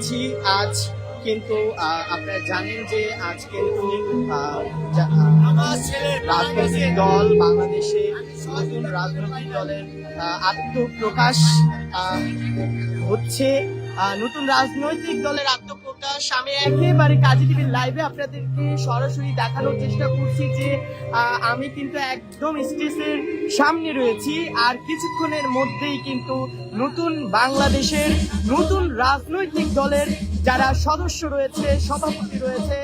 আছি আজ, কিন্তু আপনারা জানেন যে আজ কিন্তু রাজনৈতিক দল, বাংলাদেশে নতুন রাজনৈতিক দলের আত্মপ্রকাশ হচ্ছে নতুন রাজনৈতিক দলের একেবারে লাইভে আপনাদেরকে সরাসরি দেখানোর চেষ্টা করছি যে আমি কিন্তু একদম স্টেজের সামনে রয়েছি আর কিছুক্ষণের মধ্যেই কিন্তু নতুন বাংলাদেশের নতুন রাজনৈতিক দলের যারা সদস্য রয়েছে, সভাপতি রয়েছে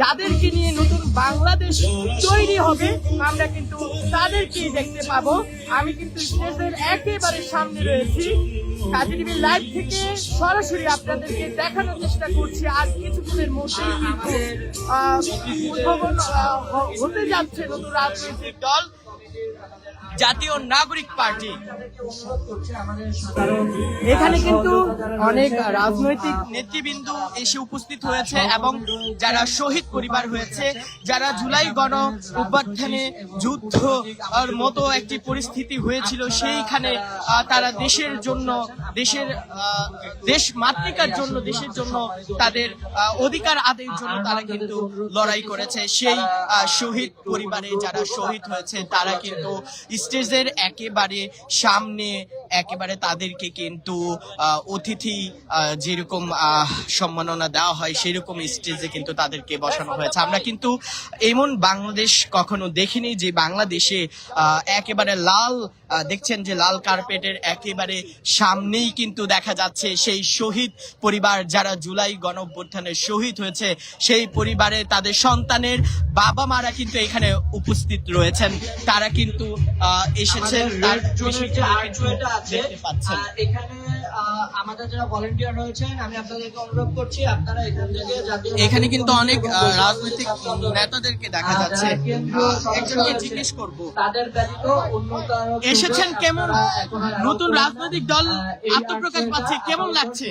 যাদেরকে নিয়ে নতুন বাংলাদেশ তৈরি হবে, আমরা কিন্তু তাদেরকেই দেখতে পাবো। আমি কিন্তু স্টেজের একেবারে সামনে রয়েছি। কাজী লাইভ থেকে সরাসরি আপনাদেরকে দেখানোর চেষ্টা করছি। আর কিছুদিনের মধ্যে কিন্তু উদ্ভাবন হতে যাচ্ছে নতুন রাজনৈতিক দল। জাতীয় নাগরিক পার্টি। এখানে কিন্তু অনেক রাজনৈতিক নেতৃবৃন্দ এসে উপস্থিত হয়েছে এবং যারা শহীদ পরিবার হয়েছে যারা জুলাই গণ অভ্যর্থনে যুদ্ধ মতো একটি পরিস্থিতি হয়েছিল সেইখানে তারা দেশের জন্য দেশের দেশ মাতৃকার জন্য দেশের জন্য তাদের অধিকার আদায়ের জন্য তারা কিন্তু লড়াই করেছে। সেই শহীদ পরিবারে যারা শহীদ হয়েছে তারা কিন্তু স্টেজের একেবারে সামনে একেবারে তাদেরকে কিন্তু অতিথি যেরকম সম্মাননা দেওয়া হয় সেরকম স্টেজে কিন্তু তাদেরকে বসানো হয়েছে। আমরা কিন্তু এমন বাংলাদেশ কখনো দেখিনি যে বাংলাদেশে একেবারে লাল দেখছেন যে লাল কার্পেটের একেবারে সামনেই কিন্তু দেখা যাচ্ছে সেই শহীদ পরিবার যারা জুলাই গণঅভ্যুত্থানে শহীদ হয়েছে সেই পরিবারে তাদের সন্তানের বাবা মারা কিন্তু এখানে উপস্থিত রয়েছেন। তারা কিন্তু আহ, এসেছেন তার আছে। এখানে আমাদের যারা ভলেন্টিয়ার রয়েছেন আমি আপনাদেরকে অনুরোধ করছি আপনারা এখান থেকে এখানে কিন্তু অনেক রাজনৈতিক নেতাদেরকে দেখা যাচ্ছে। একজনকে জিজ্ঞেস করব। তাদের ব্যতীত অন্য এসেছেন কেমন? নতুন রাজনৈতিক দল আত্মপ্রকাশ পাচ্ছে কেমন লাগছে?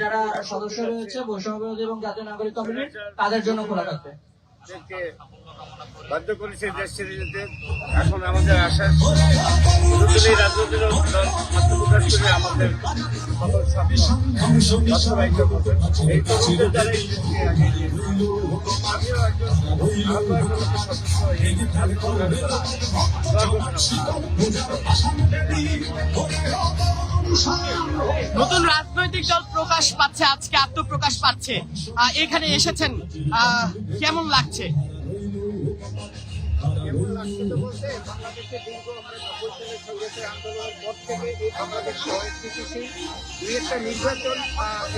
যারা সদস্য রয়েছে বৈষম্য বিরোধী এবং জাতীয় নাগরিক কমিটির তাদের জন্য খোলা থাকবে। বাধ্য করেছে দেশ ছেড়ে যেতে। এখন আমাদের আশা নতুন রাজনৈতিক দল প্রকাশ পাচ্ছে আজকে আত্মপ্রকাশ পাচ্ছে। এখানে এসেছেন কেমন লাগছে? নির্বাচন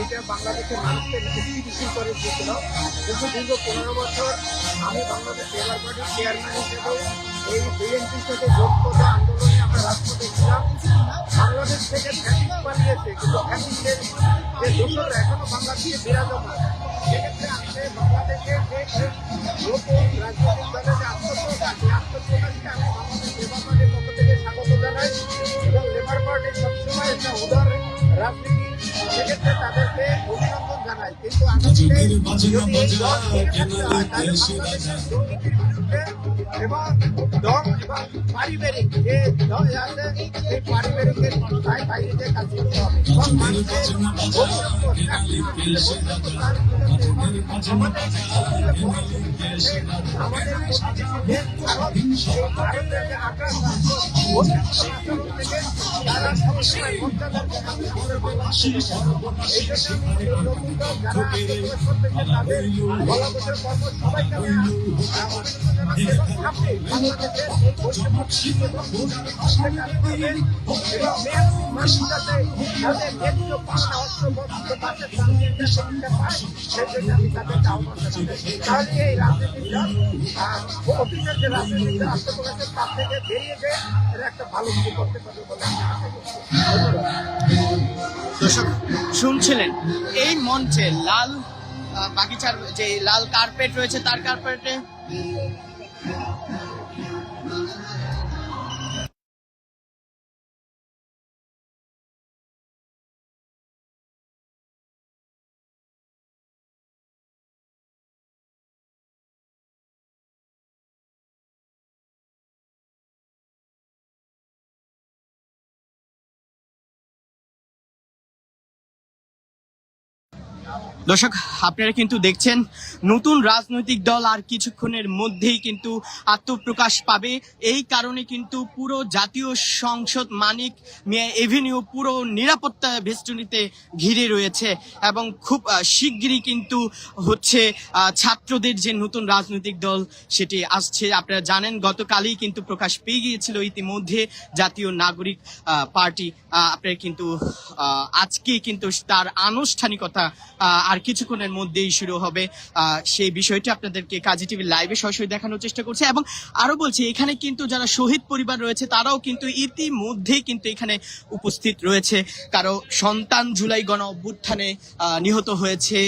এটা বাংলাদেশের মানুষকে স্থিতিশীল করে দিয়েছিল কিন্তু দীর্ঘ পনেরো বছর আমি বাংলাদেশ লেবার পার্টির চেয়ারম্যান হিসেবে এই বিএনপির সাথে যোগ করে আন্দোলনে আমরা রাজপথে ছিলাম বাংলাদেশ থেকে ফ্যাসিস্ট পালিয়েছে কিন্তু ফ্যাসিস্টের যে দোষর এখনও বাংলাদেশে বিরাজমান। সেক্ষেত্রে আজকে কেন দেশে এই এবং বিরুদ্ধে এবং পারিবারিক যে দল আছে পারিবারিকের কাজ করতে হবে মানুষের আমাদের ভারতের তারা সবসময় মর্যাদার আমাদের বাংলাদেশে এই জন্য যারা তাদের বলাবটের একটা ভালো দর্শক শুনছিলেন এই মঞ্চে লাল বাগিচার যে লাল কার্পেট রয়েছে তার কার্পেটে দর্শক, আপনারা কিন্তু দেখছেন, নতুন রাজনৈতিক দল আর কিছুক্ষণের মধ্যেই কিন্তু আত্মপ্রকাশ পাবে। এই কারণে কিন্তু পুরো জাতীয় সংসদ মানিক মিয়া এভিনিউ পুরো নিরাপত্তা বেষ্টনীতে ঘিরে রয়েছে এবং খুব শিগগিরই কিন্তু হচ্ছে ছাত্রদের যে নতুন রাজনৈতিক দল সেটি আসছে। আপনারা জানেন, গতকালই কিন্তু প্রকাশ পেয়ে গিয়েছিল ইতিমধ্যে জাতীয় নাগরিক পার্টি। আপনারা কিন্তু আজকে কিন্তু তার আনুষ্ঠানিকতা আর কিছুক্ষণের মধ্যেই শুরু হবে সেই বিষয়টি আপনাদেরকে কাজী টিভি লাইভে সরাসরি দেখানোর চেষ্টা করছে। এবং আরও বলছি, এখানে কিন্তু যারা শহীদ পরিবার রয়েছে, তারাও কিন্তু ইতিমধ্যেই কিন্তু এখানে উপস্থিত রয়েছে। কারও সন্তান জুলাই গণ অভ্যুত্থানে নিহত হয়েছে,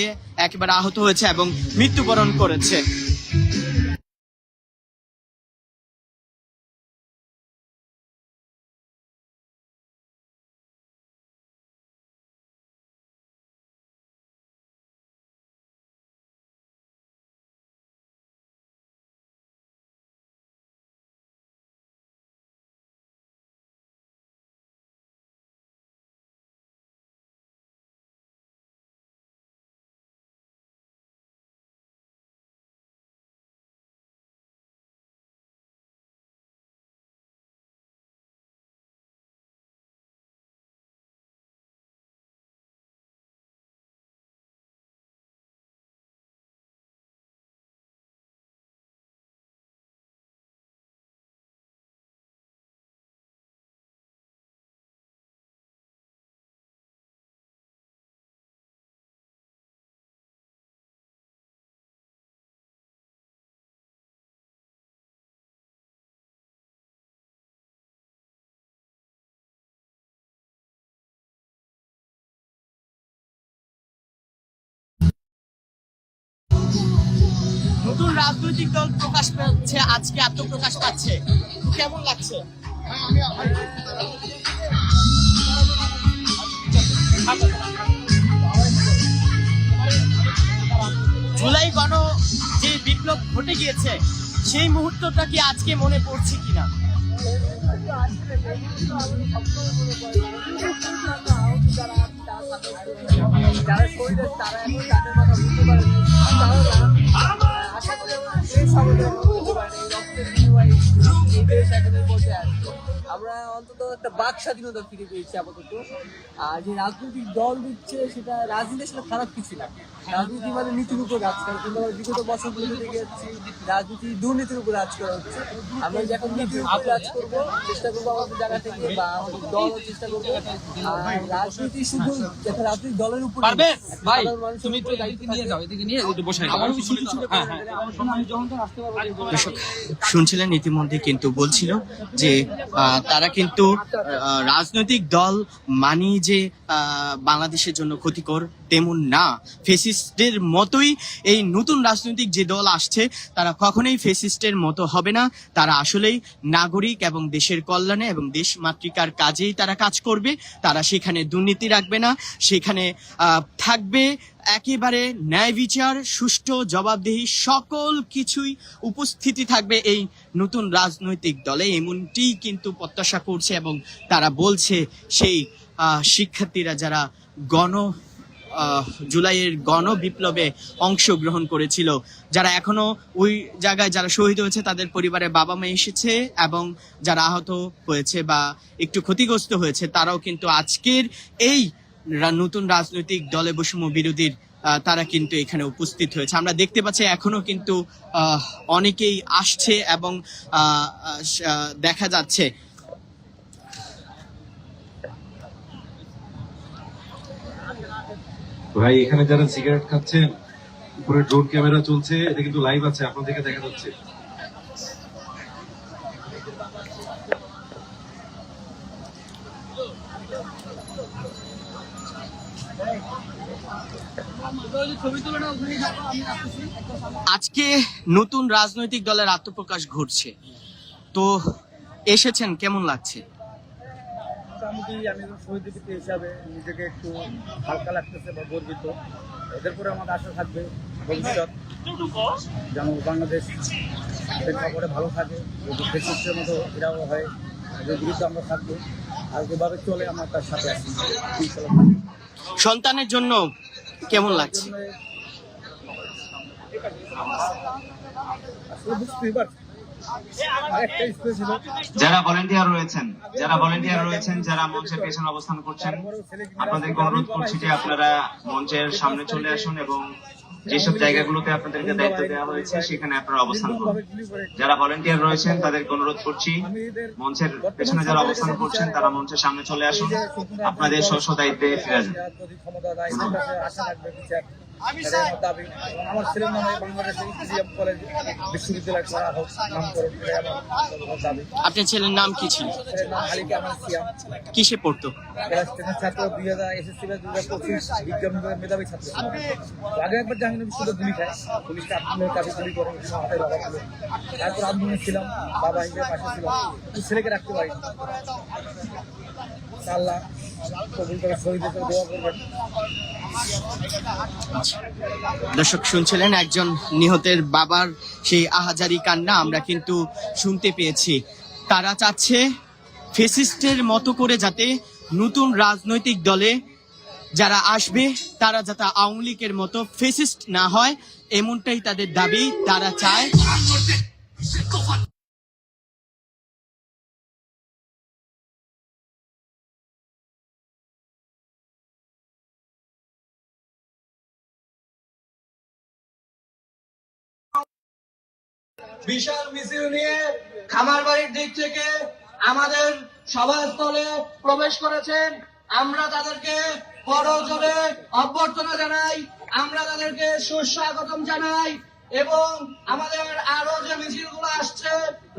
একেবারে আহত হয়েছে এবং মৃত্যুবরণ করেছে। নতুন রাজনৈতিক দল প্রকাশ পাচ্ছে আজকে আত্মপ্রকাশ পাচ্ছে। কেমন লাগছে? জুলাই গণ যে বিপ্লব ঘটে গিয়েছে, সেই মুহূর্তটা কি আজকে মনে পড়ছে কিনা? তারা এখন তাদের কথা বুঝতে আমরা অন্তত একটা বাক স্বাধীনতা ফিরে পেয়েছি আপাতত। আর যে রাজনৈতিক দল দিচ্ছে সেটা রাজনীতি আসলে খারাপ কিছু না। রাজনীতি মানে নীতির উপর কাজ করে। কিন্তু আমরা বিগত বছরগুলো দেখে যাচ্ছি রাজনীতি দুর্নীতির উপর কাজ করা হচ্ছে। আমরা যে এখন নীতির উপর কাজ করব চেষ্টা করব আমাদের জায়গা থেকে বা আমাদের দল চেষ্টা করব। রাজনীতি শুধু একটা রাজনৈতিক দলের উপর পারবে? ভাই সাধারণ তুমি একটু দায়িত্ব নিয়ে যাও এদিকে নিয়ে একটু বসে হ্যাঁ হ্যাঁ। শুনছিলেন ইতিমধ্যে কিন্তু বলছিল যে তারা কিন্তু রাজনৈতিক দল মানি যে বাংলাদেশের জন্য ক্ষতিকর তেমন না। ফেসিস্টের মতোই এই নতুন রাজনৈতিক যে দল আসছে, তারা কখনোই ফেসিস্টের মতো হবে না। তারা আসলেই নাগরিক এবং দেশের কল্যাণে এবং দেশ মাতৃকার কাজেই তারা কাজ করবে। তারা সেখানে দুর্নীতি রাখবে না। সেখানে থাকবে একেবারে ন্যায় বিচার, সুষ্ঠু জবাবদিহি, সকল কিছুই উপস্থিতি থাকবে এই নতুন রাজনৈতিক দলে। এমনটি কিন্তু প্রত্যাশা করছে এবং তারা বলছে সেই শিক্ষার্থীরা যারা গণ জুলাইয়ের গণ বিপ্লবে অংশগ্রহণ করেছিল, যারা এখনও ওই জায়গায় যারা শহীদ হয়েছে তাদের পরিবারের বাবা মা এসেছে এবং যারা আহত হয়েছে বা একটু ক্ষতিগ্রস্ত হয়েছে, তারাও কিন্তু আজকের এই নতুন রাজনৈতিক দলে বৈষম্য বিরোধীর তারা কিন্তু এখানে উপস্থিত হয়েছে। আমরা দেখতে পাচ্ছি এখনও কিন্তু অনেকেই আসছে এবং দেখা যাচ্ছে। ভাই, এখানে যারা সিগারেট খাচ্ছেন, উপরে ড্রোন ক্যামেরা চলছে, এটা কিন্তু লাইভ আছে, আপনাদেরকে দেখা যাচ্ছে। আজকে নতুন রাজনৈতিক দলের আত্মপ্রকাশ ঘটছে। তো এসেছেন, কেমন লাগছে? আমি হিসাবে নিজেকে একটু হালকা লাগতেছে বা গর্বিত। এদের আমার আশা থাকবে, ভবিষ্যৎ। যেন বাংলাদেশ ভালো থাকে মতো এরাও হয়, এদের আমরা থাকব। আর যেভাবে চলে আমরা তার সাথে আছি সন্তানের জন্য কেমন লাগছে? যারা ভলেন্টিয়ার রয়েছেন যারা ভলেন্টিয়ার রয়েছেন যারা মঞ্চের পেছনে অবস্থান করছেন আপনাদেরকে অনুরোধ করছি যে আপনারা মঞ্চের সামনে চলে আসুন এবং যেসব জায়গাগুলোতে আপনাদেরকে দায়িত্ব দেওয়া হয়েছে, সেখানে আপনারা অবস্থান করুন। যারা ভলেন্টিয়ার রয়েছেন, তাদেরকে অনুরোধ করছি, মঞ্চের পেছনে যারা অবস্থান করছেন, তারা মঞ্চের সামনে চলে আসুন। আপনাদের স্ব দায়িত্বে ফিরে যান আমার দাবি। ছেলের নামে বাংলাদেশে ইসলাম কলেজ বিশ্ববিদ্যালয় করা হোক নামকরণ দাবি। আপনার ছেলের নাম কি ছিল? নাম আলিকা আমার সিয়াম। কিসে পড়তো? ক্লাস টেনের ছাত্র দুই হাজার এসএসসি বা দুই হাজার পঁচিশ বিজ্ঞান বিভাগের মেধাবী ছাত্র। আগে একবার জাহাঙ্গীর শুধু গুলি খায়। পুলিশকে আন্দোলনের কাছে গুলি করে কিন্তু হাতের তারপর আন্দোলনে ছিলাম বাবা হিসেবে পাশে ছিলাম। ছেলেকে রাখতে পারি আল্লাহ দর্শক, শুনছিলেন একজন নিহতের বাবার সেই আহাজারি কান্না, আমরা কিন্তু শুনতে পেয়েছি। তারা চাচ্ছে ফেসিস্টের মতো করে যাতে নতুন রাজনৈতিক দলে যারা আসবে, তারা যাতে আওয়ামী লীগের মতো ফেসিস্ট না হয়, এমনটাই তাদের দাবি। তারা চায় বিশাল মিছিল নিয়ে খামার বাড়ির দিক থেকে আমাদের সভাস্থলে প্রবেশ করেছেন। আমরা তাদেরকে বড় জোরে অভ্যর্থনা জানাই, আমরা তাদেরকে সুস্বাগতম জানাই এবং আমাদের আরও যে মিছিলগুলো আসছে,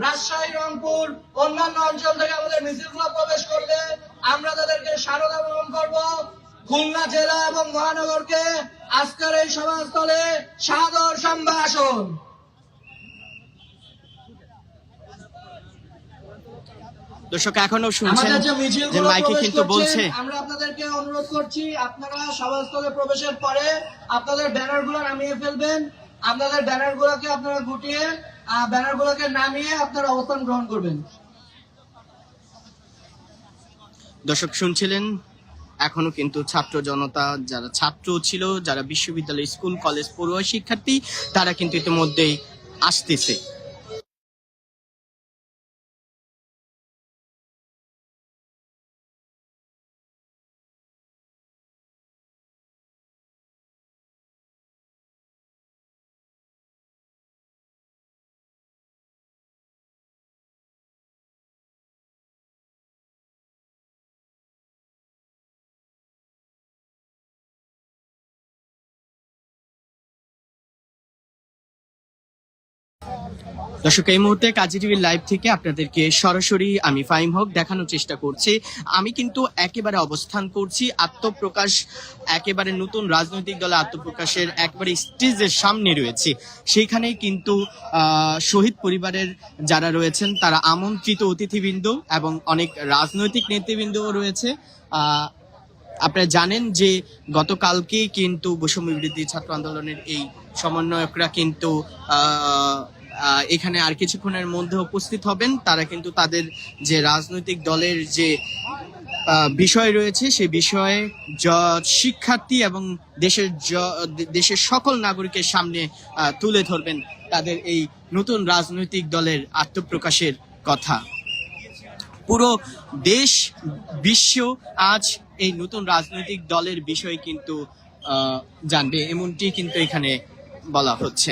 রাজশাহী, রংপুর, অন্যান্য অঞ্চল থেকে আমাদের মিছিলগুলো প্রবেশ করলে আমরা তাদেরকে স্বাগত গ্রহণ করব। খুলনা জেলা এবং মহানগরকে আজকের এই সভাস্থলে সাদর সম্ভাষণ। দর্শক এখনও শুনছেন যে মাইকে কিন্তু বলছে। আমরা আপনাদেরকে অনুরোধ করছি আপনারা সভাস্থলে প্রবেশের পরে আপনাদের ব্যানারগুলো নামিয়ে ফেলবেন। আপনাদের ব্যানার গুলোকে আপনারা গুটিয়ে ব্যানার গুলোকে নামিয়ে আপনারা অবস্থান গ্রহণ করবেন। দর্শক শুনছিলেন? এখনও কিন্তু ছাত্র জনতা যারা ছাত্র ছিল যারা বিশ্ববিদ্যালয় স্কুল কলেজ পড়ুয়া শিক্ষার্থী তারা কিন্তু ইতিমধ্যেই আসতেছে। দর্শক, এই মুহূর্তে কাজী টিভির লাইভ থেকে আপনাদেরকে সরাসরি আমি ফাইম হক দেখানোর চেষ্টা করছি। আমি কিন্তু একেবারে অবস্থান করছি আত্মপ্রকাশ, একেবারে নতুন রাজনৈতিক দলে আত্মপ্রকাশের একবারে স্টেজের সামনে রয়েছে। সেইখানে কিন্তু শহীদ পরিবারের যারা রয়েছেন, তারা আমন্ত্রিত অতিথিবৃন্দ এবং অনেক রাজনৈতিক নেতৃবৃন্দও রয়েছে। আপনারা জানেন যে গতকালকে কিন্তু বৈষম্য বিরোধী ছাত্র আন্দোলনের এই সমন্বয়করা কিন্তু এখানে আর কিছুক্ষণের মধ্যে উপস্থিত হবেন। তারা কিন্তু তাদের যে রাজনৈতিক দলের যে বিষয় রয়েছে, সে বিষয়ে শিক্ষার্থী এবং দেশের দেশের সকল নাগরিকের সামনে তুলে ধরবেন তাদের এই নতুন রাজনৈতিক দলের আত্মপ্রকাশের কথা। পুরো দেশ, বিশ্ব আজ এই নতুন রাজনৈতিক দলের বিষয় কিন্তু জানবে। এমনটি কিন্তু এখানে বলা হচ্ছে।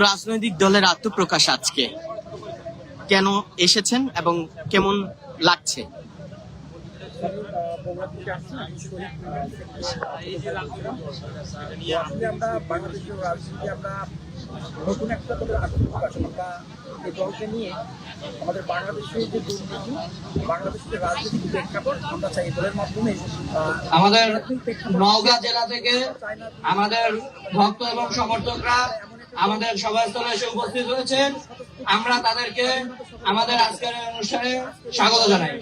রাজনৈতিক দলের আত্মপ্রকাশ আজকে। কেন এসেছেন এবং কেমন লাগছে? বগুড়া থেকে আসছি আমি শহীদ আসলে আমরা বাংলাদেশের রাজনীতি আমরা নতুন একটা করে আত্মপ্রকাশ আমরা এই দলকে নিয়ে আমাদের বাংলাদেশের যে দুর্নীতি বাংলাদেশের যে প্রেক্ষাপট আমরা চাই দলের মাধ্যমে আমাদের নওগাঁ জেলা থেকে আমাদের ভক্ত এবং সমর্থকরা আমাদের সভাস্থলে এসে উপস্থিত হয়েছেন। আমরা তাদেরকে আমাদের আজকের অনুষ্ঠানে স্বাগত জানাই।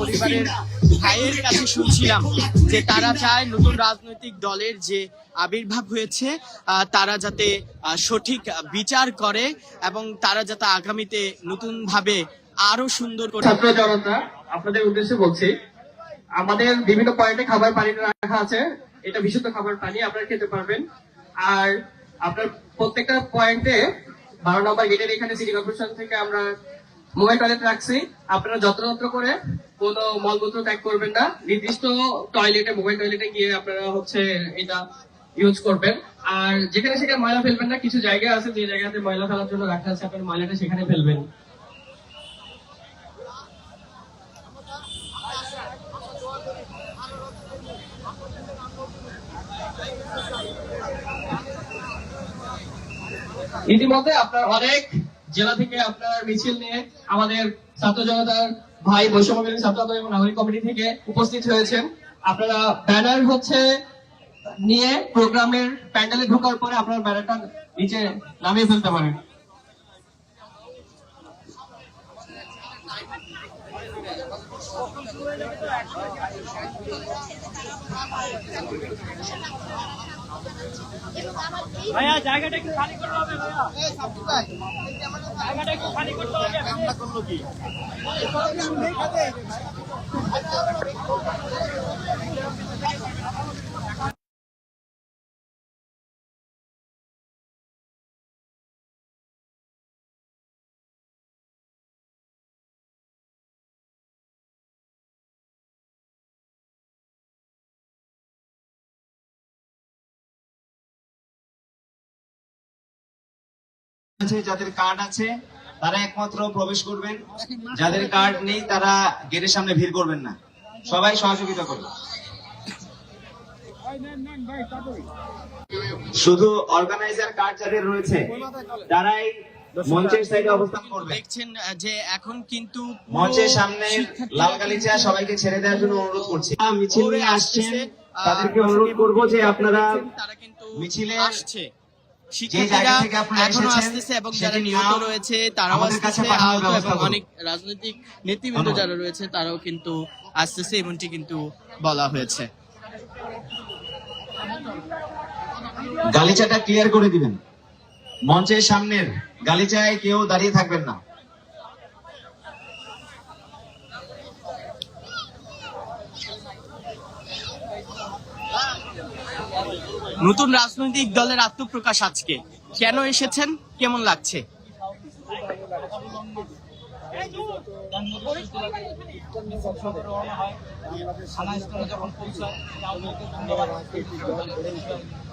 পরিবারের ভাইয়ের কাছে শুনছিলাম যে তারা চায় নতুন রাজনৈতিক দলের যে আবির্ভাব হয়েছে তারা যাতে সঠিক বিচার করে এবং তারা যাতে আগামীতে নতুন ভাবে আরও সুন্দর করে ছাত্র জনতা, আপনাদের উদ্দেশ্যে বলছি, আমাদের বিভিন্ন পয়েন্টে খাবার পানি রাখা আছে, এটা বিশুদ্ধ খাবার পানি, আপনারা খেতে পারবেন। আর আপনার প্রত্যেকটা পয়েন্টে বারো নম্বর গেটের এখানে সিটি কর্পোরেশন থেকে আমরা মোবাইল টয়লেট রাখছি। আপনারা যত্রতত্র করে কোনো মলমূত্র ত্যাগ করবেন না। নির্দিষ্ট টয়লেটে, মোবাইল টয়লেটে গিয়ে আপনারা হচ্ছে এটা ইউজ করবেন। আর যেখানে সেখানে ময়লা ফেলবেন না, কিছু জায়গা আছে, যে জায়গাতে ময়লা ফেলার জন্য রাখা আছে, আপনার ময়লাটা সেখানে ফেলবেন। ইতিমধ্যে আপনার অনেক জেলা থেকে আপনার মিছিল নিয়ে আমাদের ছাত্র জনতার ভাই বৈষম্য বিরোধী ছাত্র এবং নাগরিক কমিটি থেকে উপস্থিত হয়েছেন। আপনারা ব্যানার হচ্ছে নিয়ে প্রোগ্রামের প্যান্ডেলে ঢোকার পরে আপনার ব্যানারটা নিচে নামিয়ে ফেলতে পারেন। ভাইয়া, জায়গাটা একটু খালি করতে হবে ভাইয়া। জায়গাটা একটু খালি করতে হবে। আমরা করল কি? আছে যাদের কার্ড আছে তারা একমাত্র প্রবেশ করবেন। যাদের কার্ড নেই তারা গেটের সামনে ভিড় করবেন না। সবাই সহযোগিতা করবেন শুধু অর্গানাইজার কার্ড যাদের রয়েছে তারাই মঞ্চের সাইডে অবস্থান করবে। দেখছেন যে এখন কিন্তু মঞ্চের সামনে লাল গালিচা সবাইকে ছেড়ে দেওয়ার জন্য অনুরোধ করছি। মিছিল নিয়ে আসছেন তাদেরকে অনুরোধ করব যে আপনারা মিছিলে আসছে। যে জায়গা থেকে আপনারা এখনও আসতেছে এবং যারা নিহত রয়েছে তারাও আসতেছে আহত এবং অনেক রাজনৈতিক নেতৃবৃন্দ যারা রয়েছে তারাও কিন্তু আসতেছে এমনটি কিন্তু বলা হয়েছে। গালিচাটা ক্লিয়ার করে দিবেন। মঞ্চের সামনের গালিচায় কেউ দাঁড়িয়ে থাকবেন না। নতুন রাজনৈতিক দলের আত্মপ্রকাশ আজকে। কেন এসেছেন? কেমন লাগছে?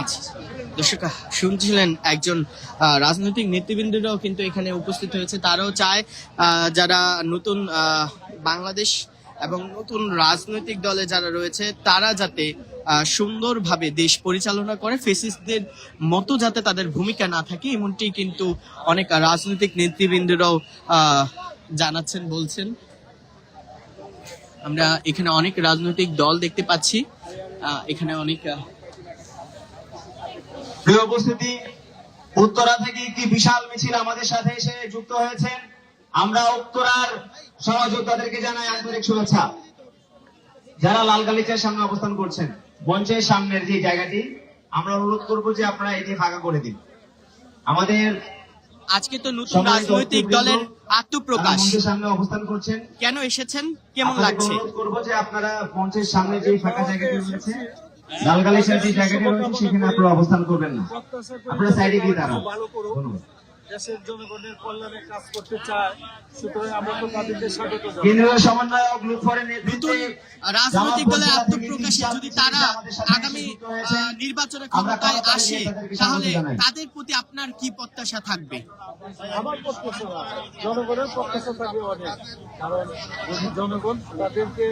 আচ্ছা শুনছিলেন একজন রাজনৈতিক নেতৃবৃন্দরাও কিন্তু এখানে উপস্থিত হয়েছে। তারাও চায় যারা নতুন বাংলাদেশ এবং নতুন রাজনৈতিক দলে যারা রয়েছে, তারা যাতে সুন্দরভাবে দেশ পরিচালনা করে ফেসিস্টদের মতো যাতে তাদের ভূমিকা না থাকে, এমনটি কিন্তু অনেক রাজনৈতিক নেতৃবৃন্দরাও জানাচ্ছেন, বলছেন। আমরা এখানে অনেক রাজনৈতিক দল দেখতে পাচ্ছি। এখানে অনেক প্রিয় উপস্থিতি উত্তরা থেকে একটি বিশাল মিছিল আমাদের সাথে এসে যুক্ত হয়েছেন আমরা উত্তরার সহযোদ্ধাদেরকে জানাই আন্তরিক শুভেচ্ছা। যারা লাল গালিচার সামনে অবস্থান করছেন মঞ্চের সামনের যে জায়গাটি আমরা অনুরোধ করব যে আপনারা এটি ফাঁকা করে দিন। আমাদের আজকে তো নতুন রাজনৈতিক দলের আত্মপ্রকাশ। সামনে অবস্থান করছেন। কেন এসেছেন? কেমন লাগছে? অনুরোধ করব যে আপনারা মঞ্চের সামনে যে ফাঁকা জায়গাটি রয়েছে লাল গালিচার যে জায়গাটি রয়েছে সেখানে আপনারা অবস্থান করবেন না। আপনারা সাইডে গিয়ে দাঁড়ান। ধন্যবাদ। দেশের জনগণের কল্যাণে কাজ করতে চায়। সুতরাং আমরা তো তাদেরকে স্বাগত রাজনৈতিক দলের আত্মপ্রকাশে যদি তারা আগামী নির্বাচনে ক্ষমতায় আসে তাহলে তাদের প্রতি আপনার কি প্রত্যাশা থাকবে? আমার প্রত্যাশা জনগণের প্রত্যাশা থাকবে অনেক কারণ যদি জনগণ তাদেরকে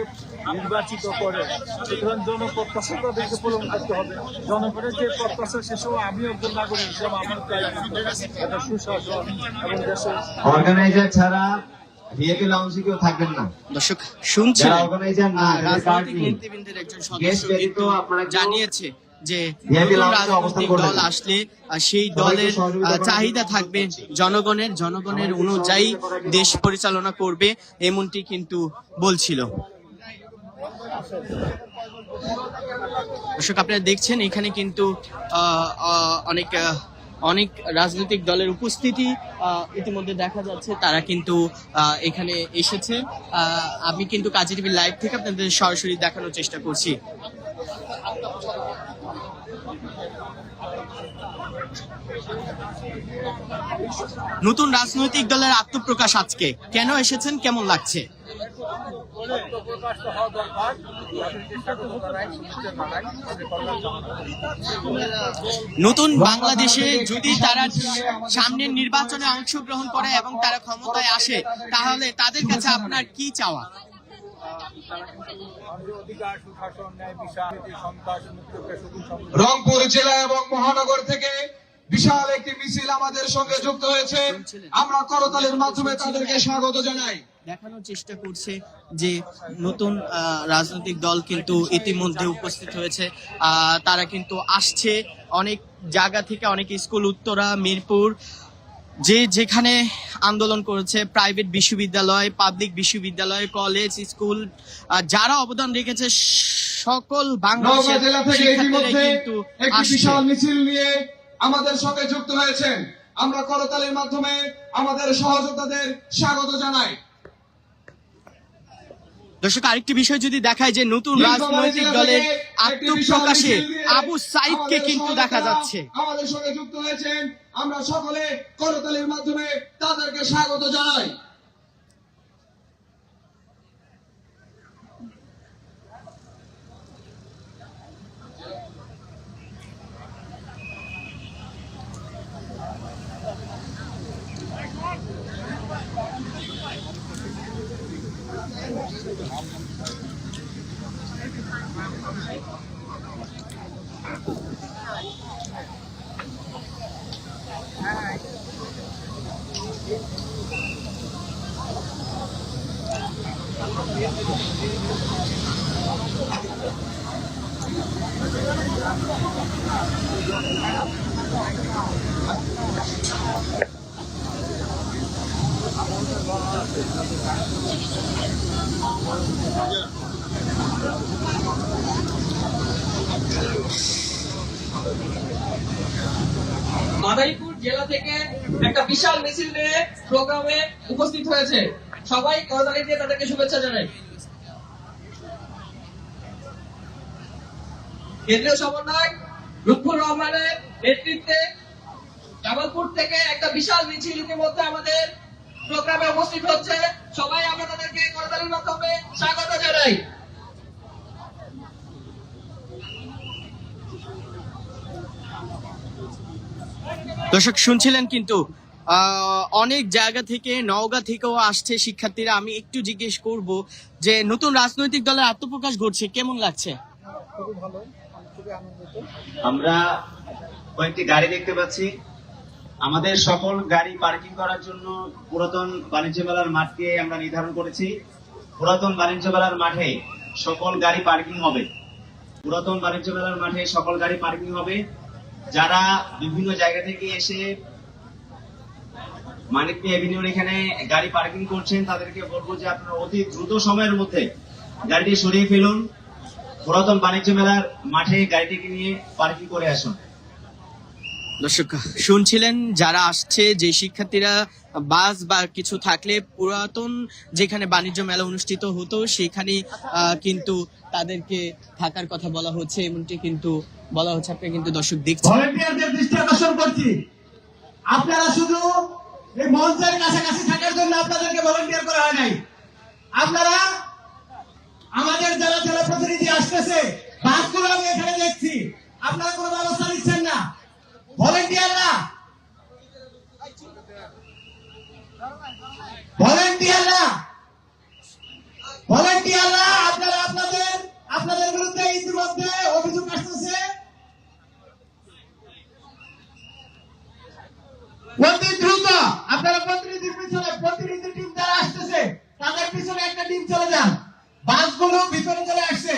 নির্বাচিত করে সুতরাং জনপ্রত্যাশা তাদেরকে পূরণ করতে হবে। জনগণের যে প্রত্যাশা সেসব আমি একজন নাগরিক হিসেবে আমার এবং দেশের অর্গানাইজার ছাড়া ভিআইপি লাউঞ্জে কেউ থাকবেন না। দর্শক শুনছেন? যারা organizer না, card রাজনৈতিক নেতৃবৃন্দের একজন সদস্য কিন্তু আপনারা জানিয়েছে যে রাজনৈতিক দল আসলে সেই দলের চাহিদা থাকবে জনগণের জনগণের অনুযায়ী দেশ পরিচালনা করবে এমনটি কিন্তু বলছিল। দর্শক আপনারা দেখছেন এখানে কিন্তু অনেক অনেক রাজনৈতিক দলের উপস্থিতি ইতিমধ্যে দেখা যাচ্ছে তারা কিন্তু এখানে এসেছে। আমি কিন্তু কাজী টিভি লাইভ থেকে আপনাদের সরাসরি দেখানোর চেষ্টা করছি। নতুন রাজনৈতিক দলের আত্মপ্রকাশ আজকে। কেন এসেছেন? কেমন লাগছে? নতুন বাংলাদেশে যদি তারা সামনের নির্বাচনে অংশগ্রহণ করে এবং তারা ক্ষমতায় আসে, তাহলে তাদের কাছে আপনার কি চাওয়া? রংপুর জেলা এবং মহানগর থেকে বিশাল একটি মিছিল আমাদের সঙ্গে যুক্ত হয়েছে। আমরা করতালির মাধ্যমে তাদেরকে স্বাগত জানাই। দেখানোর চেষ্টা করছে যে নতুন রাজনৈতিক দল কিন্তু ইতিমধ্যে উপস্থিত হয়েছে। তারা কিন্তু আসছে। অনেক জায়গা থেকে অনেক স্কুল উত্তরা মিরপুর যে যেখানে আন্দোলন করেছে প্রাইভেট বিশ্ববিদ্যালয় পাবলিক বিশ্ববিদ্যালয় কলেজ স্কুল যারা অবদান রেখেছে সকল বাংলাদেশের কিন্তু বিশাল মিছিল নিয়ে আমাদের সঙ্গে যুক্ত হয়েছেন। আমরা করতালির মাধ্যমে আমাদের সহযোদ্ধাদের স্বাগত জানাই। দর্শক আরেকটি বিষয় যদি দেখায় যে নতুন রাজনৈতিক দলের আত্মপ্রকাশে আবু সাইদকে কিন্তু দেখা যাচ্ছে আমাদের সঙ্গে যুক্ত হয়েছেন। আমরা সকলে করতালির মাধ্যমে তাদেরকে স্বাগত জানাই। মাদারীপুর জেলা থেকে একটা বিশাল মিছিল নিয়ে প্রোগ্রামে উপস্থিত হয়েছে। সবাই করতালি দিয়ে তাদেরকে শুভেচ্ছা জানাই। কেন্দ্রীয় সমন্বয় লুৎফুর রহমানের নেতৃত্বে জামালপুর থেকে একটা বিশাল মিছিল ইতিমধ্যে আমাদের প্রোগ্রামে উপস্থিত হচ্ছে। সবাই আমরা তাদেরকে করতালির মাধ্যমে স্বাগত জানাই। দর্শক শুনছিলেন কিন্তু আহ, অনেক জায়গা থেকে নওগাঁ থেকেও আসছে শিক্ষার্থীরা। আমি একটু জিজ্ঞেস করব যে নতুন রাজনৈতিক দলের আত্মপ্রকাশ ঘটছে কেমন লাগছে? খুবই ভালো। আমরা কয়েকটি গাড়ি দেখতে পাচ্ছি। আমাদের সকল গাড়ি পার্কিং করার জন্য পুরাতন বাণিজ্য মেলার মাঠকে আমরা নির্ধারণ করেছি। পুরাতন বাণিজ্য মেলার মাঠে সকল গাড়ি পার্কিং হবে। পুরাতন বাণিজ্য মেলার মাঠে সকল গাড়ি পার্কিং হবে। যারা বিভিন্ন জায়গা থেকে এসে মানিকপি এভিনিউর এখানে গাড়ি পার্কিং করছেন, তাদেরকে বলব যে আপনারা অতি দ্রুত সময়ের মধ্যে গাড়িটি সরিয়ে ফেলুন। পুরাতন বাণিজ্য মেলার মাঠে গাড়িটিকে নিয়ে পার্কিং করে আসুন। দর্শক শুনছিলেন যারা আসছে যে শিক্ষার্থীরা বাস বা কিছু থাকলে পুরাতন যেখানে বাণিজ্য মেলা অনুষ্ঠিত হতো সেখানে আহ, কিন্তু তাদেরকে থাকার কথা বলা হচ্ছে এমনটি কিন্তু বলা হচ্ছে। আপনি কিন্তু দর্শক দেখছেন। ভলেন্টিয়ারদের দৃষ্টি আকর্ষণ করছি। আপনারা শুধু এই মঞ্চের কাছাকাছি থাকার জন্য আপনাদেরকে ভলেন্টিয়ার করা হয় নাই। আপনারা আমাদের যারা জেলা প্রতিনিধি আসতেছে। বাসগুলো আমি এখানে দেখছি। আপনারা কোনো ব্যবস্থা নিচ্ছেন না? ভলেন্টিয়াররা? ভলেন্টিয়াররা? ভলেন্টিয়াররা, আপনারা আপনাদের আপনাদের বিরুদ্ধে ইতিমধ্যে অভিযোগ আসতেছে। অতি দ্রুত আপনারা প্রতিনিধির পিছনে, প্রতিনিধি টিম যারা আসতেছে, তাদের পিছনে একটা টিম চলে যান। বাসগুলো ভিতরে চলে আসছে।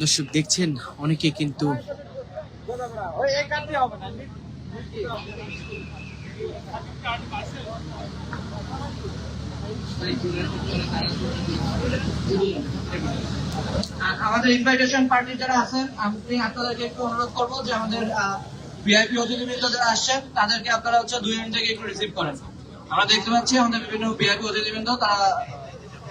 দর্শক দেখছেন? অনেকে কিন্তু আমাদের ইনভাইটেশন পার্টি যারা আছেন আমি আপনাদেরকে একটু অনুরোধ করব যে আমাদের ভিআইপি অতিথিবৃন্দ যারা আসছেন তাদেরকে আপনারা হচ্ছে দুই মিনিট থেকে একটু রিসিভ করেন। আমরা দেখতে পাচ্ছি আমাদের বিভিন্ন ভিআইপি অতিথিবৃন্দ তারা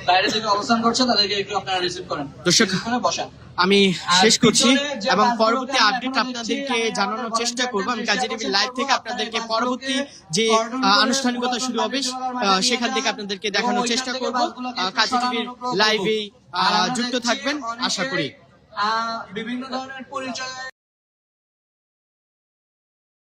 বাইরে থেকে অবস্থান করছে তাদেরকে একটু আপনারা রিসিভ করেন। দর্শক, বসান। আমি শেষ করছি এবং পরবর্তী আপডেট আপনাদেরকে জানানোর চেষ্টা করব আমি কাজী টিভি লাইভ থেকে আপনাদেরকে পরবর্তী যে আনুষ্ঠানিকতা শুরু হবে সেখান থেকে আপনাদেরকে দেখানোর চেষ্টা করব। কাজী টিভির লাইভেই যুক্ত থাকবেন আশা করি। বিভিন্ন ধরনের পরিচয়